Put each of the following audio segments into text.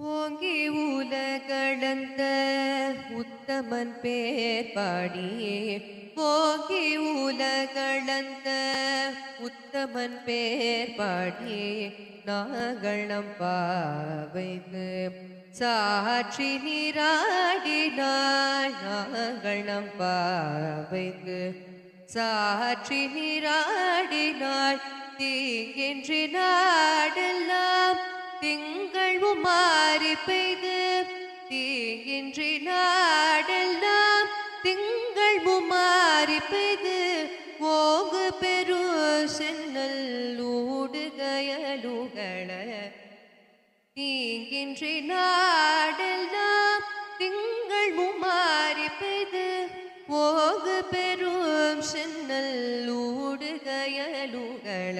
ஓங்கி உலகளந்த உத்தமன் பேர் பாடியே. ஓங்கி உலகளந்த உத்தமன் பேர் பாடியே. நாகளம் பாவைந்து சாட்சி நீராடினாள் நாகளம் பாவைந்து சாட்சி நீராடினாள் தீங்கின்றி நாடெல்லாம் திங்கள் உமா உமாறி பெய்து தீங்கின்றி நாடெல்லாம் திங்கள் முமாறி பெய்து ஓகு பெரு சென்னல் ஊடுகயலுகள. தீங்கின்றி நாடெல்லாம் திங்கள் முமாறி பெய்து ஓகு பெரும் சென்னல் ஊடுகயலுகள.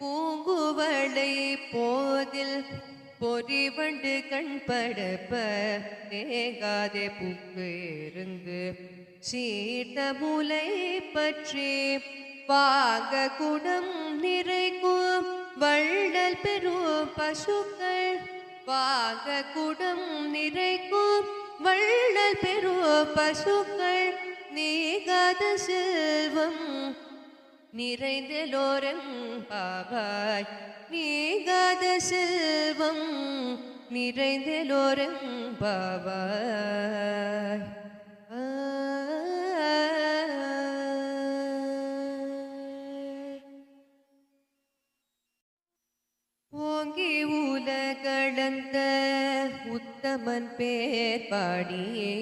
பூங்குவளை போதில் பொறிவண்டு கண்படப்ப தேகாதே புக்கு இருந்து சீட்ட முலை பற்றி பாக குடம் நிறைக்கும். வள்ளல் பெரும் பசுக்கள் பாக குடம் நிறைக்கும். வள்ளல் பெரும் பசுக்கள் நீகாத செல்வம் நிறைந்தலோரம் பாபாய். நீகாத செல்வம் செல்வம் நிறைந்தலோரம்பாவாய். ஓங்கி உலகளந்த உத்தமன் பேர் பாடியே.